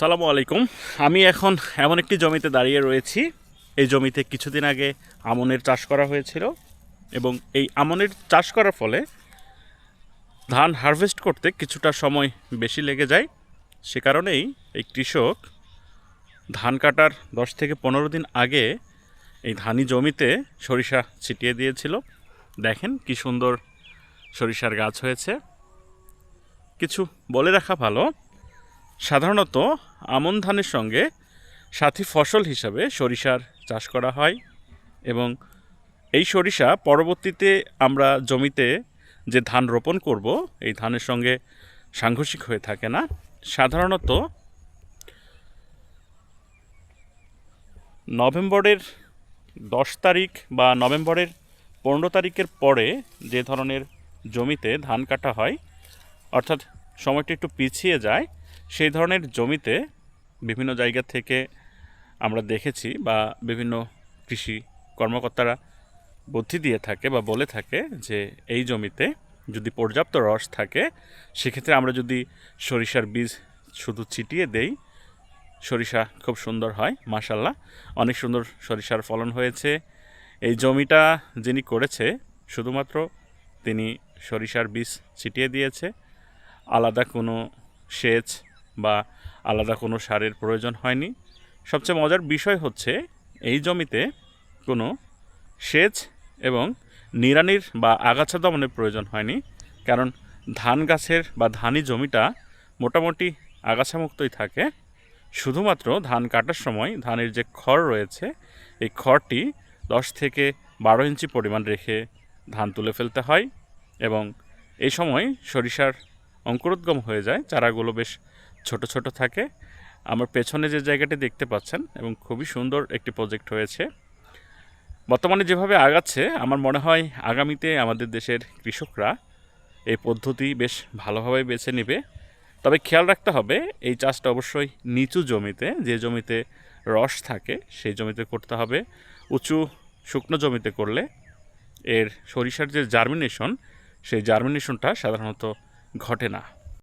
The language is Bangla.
সালামু আলাইকুম। আমি এখন এমন একটি জমিতে দাঁড়িয়ে রয়েছি। এই জমিতে কিছুদিন আগে আমনের চাষ করা হয়েছিল এবং এই আমনের চাষ করার ফলে ধান হারভেস্ট করতে কিছুটা সময় বেশি লেগে যায়। সে কারণেই এই কৃষক ধান কাটার দশ থেকে পনেরো দিন আগে এই ধানি জমিতে সরিষা ছিটিয়ে দিয়েছিল। দেখেন কি সুন্দর সরিষার গাছ হয়েছে। কিছু বলে রাখা ভালো। সাধারণত আমন ধানের সঙ্গে সাথী ফসল হিসাবে সরিষার চাষ করা হয় এবং এই সরিষা পরবর্তীতে আমরা জমিতে যে ধান রোপণ করব, এই ধানের সঙ্গে সাংঘর্ষিক হয়ে থাকে না। সাধারণত নভেম্বরের দশ তারিখ বা নভেম্বরের পনেরো তারিখের পরে যে ধরনের জমিতে ধান কাটা হয়, অর্থাৎ সময়টা একটু পিছিয়ে যায় সেই ধরনের জমিতে বিভিন্ন জায়গা থেকে আমরা দেখেছি বা বিভিন্ন কৃষি কর্মকর্তারা বুদ্ধি দিয়ে থাকে বা বলে থাকে যে এই জমিতে যদি পর্যাপ্ত রস থাকে, সেক্ষেত্রে আমরা যদি সরিষার বীজ শুধু ছিটিয়ে দেই, সরিষা খুব সুন্দর হয়, মাশাল্লাহ। অনেক সুন্দর সরিষার ফলন হয়েছে। এই জমিটা যিনি করেছে, শুধুমাত্র তিনি সরিষার বীজ ছিটিয়ে দিয়েছে। আলাদা কোনো সেচ বা আলাদা কোনো সারের প্রয়োজন হয়নি। সবচেয়ে মজার বিষয় হচ্ছে, এই জমিতে কোনো সেচ এবং নিড়ানির বা আগাছা দমনের প্রয়োজন হয়নি, কারণ ধান গাছের বা ধানি জমিটা মোটামুটি আগাছামুক্তই থাকে। শুধুমাত্র ধান কাটার সময় ধানের যে খড় রয়েছে, এই খড়টি দশ থেকে বারো ইঞ্চি পরিমাণ রেখে ধান তুলে ফেলতে হয় এবং এই সময় সরিষার অঙ্কুরোদ্গম হয়ে যায়, চারাগুলো বেশ ছোট ছোট থাকে। আমার পেছনে যে জায়গাটি দেখতে পাচ্ছেন এবং খুবই সুন্দর একটি প্রজেক্ট হয়েছে। বর্তমানে যেভাবে আগাচ্ছে, আমার মনে হয় আগামীতে আমাদের দেশের কৃষকরা এই পদ্ধতি বেশ ভালোভাবে বেছে নেবে। তবে খেয়াল রাখতে হবে, এই চাষটা অবশ্যই নিচু জমিতে, যে জমিতে রস থাকে সেই জমিতে করতে হবে। উঁচু শুকনো জমিতে করলে এর সরিষার যে জার্মিনেশন সেই জার্মিনেশনটা সাধারণত ঘটে না।